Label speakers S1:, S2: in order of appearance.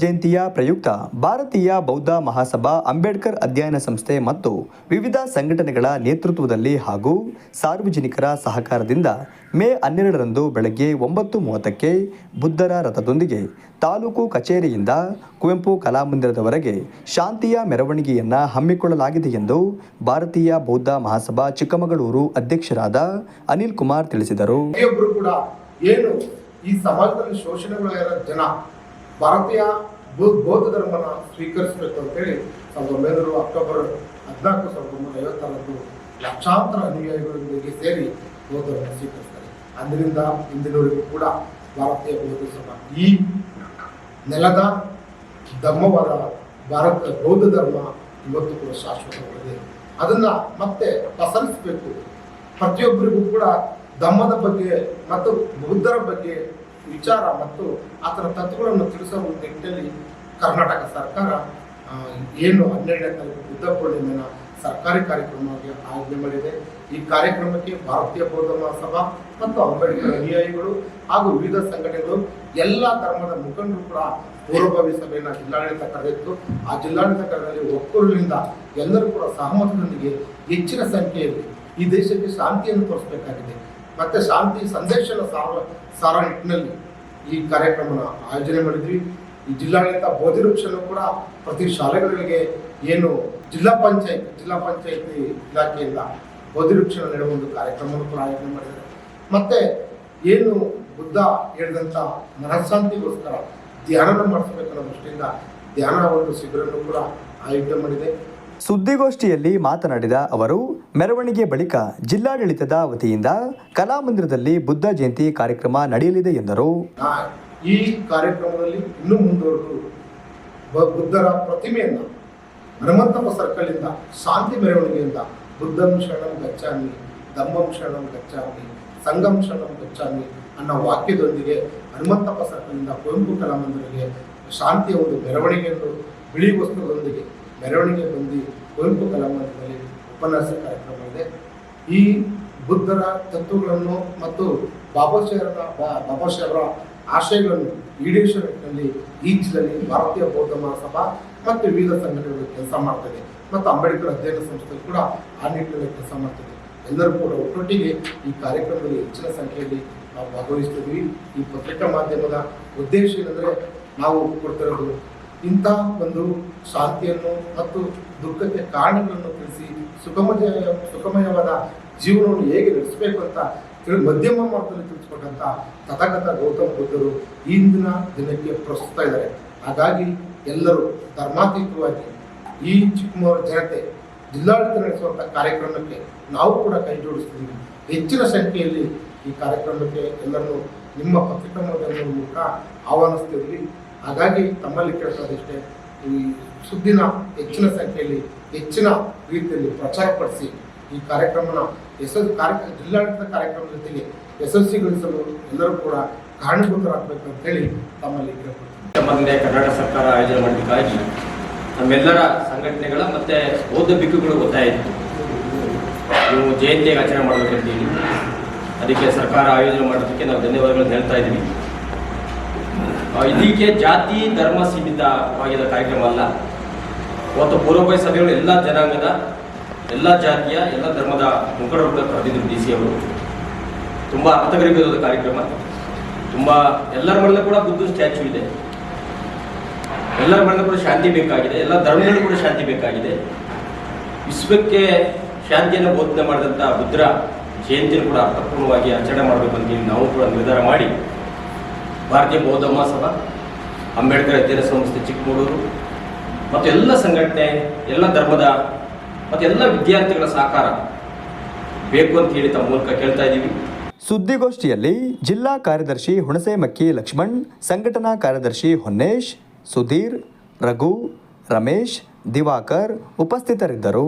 S1: ಜಯಂತಿಯ ಪ್ರಯುಕ್ತ ಭಾರತೀಯ ಬೌದ್ಧ ಮಹಾಸಭಾ ಅಂಬೇಡ್ಕರ್ ಅಧ್ಯಯನ ಸಂಸ್ಥೆ ಮತ್ತು ವಿವಿಧ ಸಂಘಟನೆಗಳ ನೇತೃತ್ವದಲ್ಲಿ ಹಾಗೂ ಸಾರ್ವಜನಿಕರ ಸಹಕಾರದಿಂದ ಮೇ ಹನ್ನೆರಡರಂದು ಬೆಳಗ್ಗೆ ಒಂಬತ್ತು ಮೂವತ್ತಕ್ಕೆ ಬುದ್ಧರ ರಥದೊಂದಿಗೆ ತಾಲೂಕು ಕಚೇರಿಯಿಂದ ಕುವೆಂಪು ಕಲಾಮಂದಿರದವರೆಗೆ ಶಾಂತಿಯ ಮೆರವಣಿಗೆಯನ್ನು ಹಮ್ಮಿಕೊಳ್ಳಲಾಗಿದೆ ಎಂದು ಭಾರತೀಯ ಬೌದ್ಧ ಮಹಾಸಭಾ ಚಿಕ್ಕಮಗಳೂರು ಅಧ್ಯಕ್ಷರಾದ ಅನಿಲ್ ಕುಮಾರ್ ತಿಳಿಸಿದರು.
S2: ಈ ಸಮಾಜದಲ್ಲಿ ಶೋಷಣೆಗೊಳಗಾದ ಜನ, ಭಾರತೀಯ ಬೌದ್ಧ ಧರ್ಮನ ಸ್ವೀಕರಿಸಬೇಕು ಅಂತೇಳಿ ಸಾವಿರದ ಒಂಬೈನೂರ ಅಕ್ಟೋಬರ್ ಹದಿನಾಲ್ಕು ಸಾವಿರದ ಒಂಬೈನೂರ ಐವತ್ತಾರರಂದು ಲಕ್ಷಾಂತರ ಅನುಯಾಯಿಗಳೊಂದಿಗೆ ಸೇರಿ ಬೌದ್ಧ ಧರ್ಮ ಸ್ವೀಕರಿಸ್ತಾರೆ. ಅಂದಿನಿಂದ ಇಂದಿನವರೆಗೂ ಕೂಡ ಭಾರತೀಯ ಬೌದ್ಧ ಧರ್ಮ ಈ ನೆಲದ ಧರ್ಮವಾದ ಭಾರತ ಬೌದ್ಧ ಧರ್ಮ ಇವತ್ತು ಕೂಡ ಶಾಶ್ವತವಾಗಿದೆ. ಅದನ್ನ ಮತ್ತೆ ಪಸರಿಸಬೇಕು. ಪ್ರತಿಯೊಬ್ಬರಿಗೂ ಕೂಡ ಧಮ್ಮದ ಬಗ್ಗೆ ಮತ್ತು ಬೌದ್ಧರ ಬಗ್ಗೆ ವಿಚಾರ ಮತ್ತು ಆತನ ತತ್ವಗಳನ್ನು ತಿಳಿಸುವ ನಿಟ್ಟಿನಲ್ಲಿ ಕರ್ನಾಟಕ ಸರ್ಕಾರ ಏನು ಹನ್ನೆರಡನೇ ತಾರೀಕು ಬುದ್ಧ ಪೂರ್ಣಿಮೆಯ ಸರ್ಕಾರಿ ಕಾರ್ಯಕ್ರಮವಾಗಿ ಆಯೋಜನೆ ಮಾಡಿದೆ ಈ ಕಾರ್ಯಕ್ರಮಕ್ಕೆ ಭಾರತೀಯ ಬೌದ್ಧ ಮಹಾಸಭಾ ಮತ್ತು ಅಂಬೇಡ್ಕರ್ ಅನುಯಾಯಿಗಳು ಹಾಗೂ ವಿವಿಧ ಸಂಘಟನೆಗಳು ಎಲ್ಲ ಧರ್ಮದ ಮುಖಂಡರು ಕೂಡ ಪೂರ್ವಭಾವಿ ಸಭೆಯನ್ನು ಜಿಲ್ಲಾಡಳಿತ ಕರೆದಿತ್ತು. ಆ ಜಿಲ್ಲಾಡಳಿತ ಕರೆದಲ್ಲಿ ಒಕ್ಕೂರಿನಿಂದ ಎಲ್ಲರೂ ಕೂಡ ಸಹಮತದೊಂದಿಗೆ ಹೆಚ್ಚಿನ ಸಂಖ್ಯೆಯಲ್ಲಿ ಈ ದೇಶಕ್ಕೆ ಶಾಂತಿಯನ್ನು ತೋರಿಸಬೇಕಾಗಿದೆ. ಮತ್ತೆ ಶಾಂತಿ ಸಂದೇಶನ ಸಾರ ಸಾರ ನಿಟ್ಟಿನಲ್ಲಿ ಈ ಕಾರ್ಯಕ್ರಮನ ಆಯೋಜನೆ ಮಾಡಿದ್ವಿ. ಈ ಜಿಲ್ಲಾಡಳಿತ ಬೋಧಿವೃಕ್ಷನು ಕೂಡ ಪ್ರತಿ ಶಾಲೆಗಳಿಗೆ ಏನು ಜಿಲ್ಲಾ ಪಂಚಾಯತ್, ಜಿಲ್ಲಾ ಪಂಚಾಯತಿ ಇಲಾಖೆಯಿಂದ ಬೋಧಿವೃಕ್ಷನ ನೆಡುವ ಒಂದು ಕಾರ್ಯಕ್ರಮವನ್ನು ಕೂಡ ಆಯೋಜನೆ ಮಾಡಿದ್ದಾರೆ. ಮತ್ತೆ ಏನು ಬುದ್ಧ ಹೇಳಿದಂತ ಮನಃಶಾಂತಿಗೋಸ್ಕರ ಧ್ಯಾನ ಮಾಡಿಸಬೇಕನ್ನೋ ದೃಷ್ಟಿಯಿಂದ ಧ್ಯಾನ ಒಂದು ಶಿಬಿರನ್ನು ಕೂಡ ಆಯೋಜನೆ ಮಾಡಿದೆ.
S1: ಸುದ್ದಿಗೋಷ್ಠಿಯಲ್ಲಿ ಮಾತನಾಡಿದ ಅವರು ಮೆರವಣಿಗೆ ಬಳಿಕ ಜಿಲ್ಲಾಡಳಿತದ ವತಿಯಿಂದ ಕಲಾಮಂದಿರದಲ್ಲಿ ಬುದ್ಧ ಜಯಂತಿ ಕಾರ್ಯಕ್ರಮ ನಡೆಯಲಿದೆ ಎಂದರು.
S2: ಈ ಕಾರ್ಯಕ್ರಮದಲ್ಲಿ ಇನ್ನೂ ಮುಂದುವರೆದು ಬುದ್ಧರ ಪ್ರತಿಮೆಯನ್ನು ಹನುಮಂತಪ್ಪ ಸರ್ಕಲಿಂದ ಶಾಂತಿ ಮೆರವಣಿಗೆಯಿಂದ ಬುದ್ಧಂ ಶರಣಂ ಗಚ್ಚಾಮಿ ಧಮ್ಮಂ ಶರಣಂ ಗಚ್ಚಾಮಿ ಸಂಗಂ ಶರಣಂ ಗಚ್ಚಾಮಿ ಅನ್ನೋ ವಾಕ್ಯದೊಂದಿಗೆ ಹನುಮಂತಪ್ಪ ಸರ್ಕಲಿಂದ ಕುವೆಂಪು ಕಲಾಮಂದಿರಗೆ ಶಾಂತಿಯ ಒಂದು ಮೆರವಣಿಗೆಯನ್ನು ಬಿಳಿ ವಸ್ತುಗಳೊಂದಿಗೆ ಮೆರವಣಿಗೆ ಬಂದು ಕುವೆಂಪು ಕಲಾಮಂದಿರದಲ್ಲಿ ಉಪನ್ಯಾಸ ಕಾರ್ಯಕ್ರಮ ಇದೆ. ಈ ಬುದ್ಧರ ತತ್ವಗಳನ್ನು ಮತ್ತು ಬಾಬಾ ಸಾಹೇಬರ, ಬಾಬಾ ಆಶಯಗಳನ್ನು ಈಡೇರಿಸುವ ನಿಟ್ಟಿನಲ್ಲಿ ಈ ಭಾರತೀಯ ಬೌದ್ಧ ಮಹಾಸಭಾ ಮತ್ತು ವಿವಿಧ ಸಂಘಟನೆಗಳು ಕೆಲಸ ಮಾಡ್ತದೆ. ಮತ್ತು ಅಂಬೇಡ್ಕರ್ ಅಧ್ಯಯನ ಸಂಸ್ಥೆ ಕೂಡ ಆ ನಿಟ್ಟಿನಲ್ಲಿ ಕೆಲಸ ಮಾಡ್ತದೆ. ಎಲ್ಲರೂ ಕೂಡ ಒಟ್ಟೊಟ್ಟಿಗೆ ಈ ಕಾರ್ಯಕ್ರಮದಲ್ಲಿ ಹೆಚ್ಚಿನ ಸಂಖ್ಯೆಯಲ್ಲಿ ನಾವು ಭಾಗವಹಿಸ್ತಿದ್ವಿ ಈ ಪತ್ರಿಕಾ ಮಾಧ್ಯಮದ ಉದ್ದೇಶ ಏನಂದರೆ ನಾವು ಕೊಡ್ತಿರೋದು ಇಂಥ ಒಂದು ಶಾಂತಿಯನ್ನು ಮತ್ತು ದುಃಖಕ್ಕೆ ಕಾರಣಗಳನ್ನು ತಿಳಿಸಿ ಸುಖಮಯ ಸುಖಮಯವಾದ ಜೀವನವನ್ನು ಹೇಗೆ ನಡೆಸಬೇಕು ಅಂತ ತಿಳಿ, ಮಧ್ಯಮ ಮಾರ್ಗದಲ್ಲಿ ತಿಳಿಸ್ಕೊಟ್ಟಂತ ತಥಾಗತ ಗೌತಮ ಬುದ್ಧರು ಇಂದಿನ ದಿನಕ್ಕೆ ಪ್ರಸ್ತುತ ಇದ್ದಾರೆ. ಹಾಗಾಗಿ ಎಲ್ಲರೂ ಧರ್ಮಾತೀತವಾಗಿ ಈ ಚಿಕ್ಕಮಗಳೂರು ಜನತೆ ಜಿಲ್ಲಾಡಳಿತ ನಡೆಸುವಂಥ ಕಾರ್ಯಕ್ರಮಕ್ಕೆ ನಾವು ಕೂಡ ಕೈ ಜೋಡಿಸ್ತೀವಿ ಹೆಚ್ಚಿನ ಸಂಖ್ಯೆಯಲ್ಲಿ ಈ ಕಾರ್ಯಕ್ರಮಕ್ಕೆ ಎಲ್ಲರನ್ನು ನಿಮ್ಮ ಪತ್ರಿಕಾ ಮೂಲಕ ಆಹ್ವಾನಿಸ್ತಿದ್ವಿ ಹಾಗಾಗಿ ತಮ್ಮಲ್ಲಿ ಕೇಳ್ಕೊಳ್ಳೋದಿಷ್ಟೇ, ಈ ಸುದ್ದಿನ ಹೆಚ್ಚಿನ ಸಂಖ್ಯೆಯಲ್ಲಿ, ಹೆಚ್ಚಿನ ರೀತಿಯಲ್ಲಿ ಪ್ರಚಾರಪಡಿಸಿ ಈ ಕಾರ್ಯಕ್ರಮನ ಯಶಸ್ವಿ ಕಾರ್ಯ, ಜಿಲ್ಲಾಡಳಿತ ಕಾರ್ಯಕ್ರಮದ ಜೊತೆಗೆ ಯಶಸ್ವಿಗೊಳಿಸಲು ಎಲ್ಲರೂ ಕೂಡ ಕಾರಣಭೂತರಾಗಬೇಕು ಅಂತೇಳಿ ತಮ್ಮಲ್ಲಿ ಕೇಳ್ಕೊಳ್ತೀನಿ.
S3: ಸಂಬಂಧ ಕರ್ನಾಟಕ ಸರ್ಕಾರ ಆಯೋಜನೆ ಮಾಡಬೇಕಾಗಿ ನಮ್ಮೆಲ್ಲರ ಸಂಘಟನೆಗಳ ಮತ್ತೆ ಬೌದ್ಧ ಬಿಕ್ಕುಗಳು ಒತ್ತಾಯ ಇತ್ತು. ನೀವು ಜಯಂತಿಯಾಗಿ ಆಚರಣೆ ಮಾಡಬೇಕಂತೀವಿ ಅದಕ್ಕೆ ಸರ್ಕಾರ ಆಯೋಜನೆ ಮಾಡೋದಕ್ಕೆ ನಾವು ಧನ್ಯವಾದಗಳನ್ನು ಹೇಳ್ತಾ ಇದ್ದೀವಿ. ಇದಕ್ಕೆ ಜಾತಿ, ಧರ್ಮ ಸೀಮಿತವಾಗಿದ್ದ ಕಾರ್ಯಕ್ರಮ ಅಲ್ಲ ಇವತ್ತು ಪೂರ್ವಭಾವಿ ಸಭೆಗಳು ಎಲ್ಲ ಜನಾಂಗದ, ಎಲ್ಲ ಜಾತಿಯ, ಎಲ್ಲ ಧರ್ಮದ ಮುಖಂಡರು ಕೂಡ ಕರೆದಿದ್ರು ಡಿ ಸಿ ಅವರು. ತುಂಬ ಅರ್ಥಗರ್ಭಿತವಾದ ಕಾರ್ಯಕ್ರಮ. ತುಂಬ ಎಲ್ಲರ ಮನೆಯಲ್ಲೂ ಕೂಡ ಬುದ್ಧ ಸ್ಟ್ಯಾಚ್ಯೂ ಇದೆ. ಎಲ್ಲರ ಮನೆಯಲ್ಲೂ ಕೂಡ ಶಾಂತಿ ಬೇಕಾಗಿದೆ. ಎಲ್ಲ ಧರ್ಮಗಳು ಕೂಡ ಶಾಂತಿ ಬೇಕಾಗಿದೆ. ವಿಶ್ವಕ್ಕೆ ಶಾಂತಿಯನ್ನು ಬೋಧನೆ ಮಾಡಿದಂಥ ಬುದ್ಧರ ಜಯಂತಿಯನ್ನು ಕೂಡ ಅರ್ಥಪೂರ್ಣವಾಗಿ ಆಚರಣೆ ಮಾಡಬೇಕಂತ ನಾವು ಕೂಡ ನಿರ್ಧಾರ ಮಾಡಿ ಭಾರತೀಯ ಬೌದ್ಧ ಮಹಾಸಭಾ, ಅಂಬೇಡ್ಕರ್ ಅಧ್ಯಯನ ಸಂಸ್ಥೆ ಚಿಕ್ಕಮಗಳೂರು, ಮತ್ತು ಎಲ್ಲ ಸಂಘಟನೆ, ಎಲ್ಲ ಧರ್ಮದ, ಮತ್ತು ಎಲ್ಲ ವಿದ್ಯಾರ್ಥಿಗಳ ಸಹಕಾರ ಬೇಕು ಅಂತ ಹೇಳಿ ತಮ್ಮ ಮೂಲಕ ಕೇಳ್ತಾ ಇದ್ದೀವಿ.
S1: ಸುದ್ದಿಗೋಷ್ಠಿಯಲ್ಲಿ ಜಿಲ್ಲಾ ಕಾರ್ಯದರ್ಶಿ ಹುಣಸೆಮಕ್ಕಿ ಲಕ್ಷ್ಮಣ್, ಸಂಘಟನಾ ಕಾರ್ಯದರ್ಶಿ ಹೊನ್ನೇಶ್, ಸುಧೀರ್, ರಘು, ರಮೇಶ್, ದಿವಾಕರ್ ಉಪಸ್ಥಿತರಿದ್ದರು.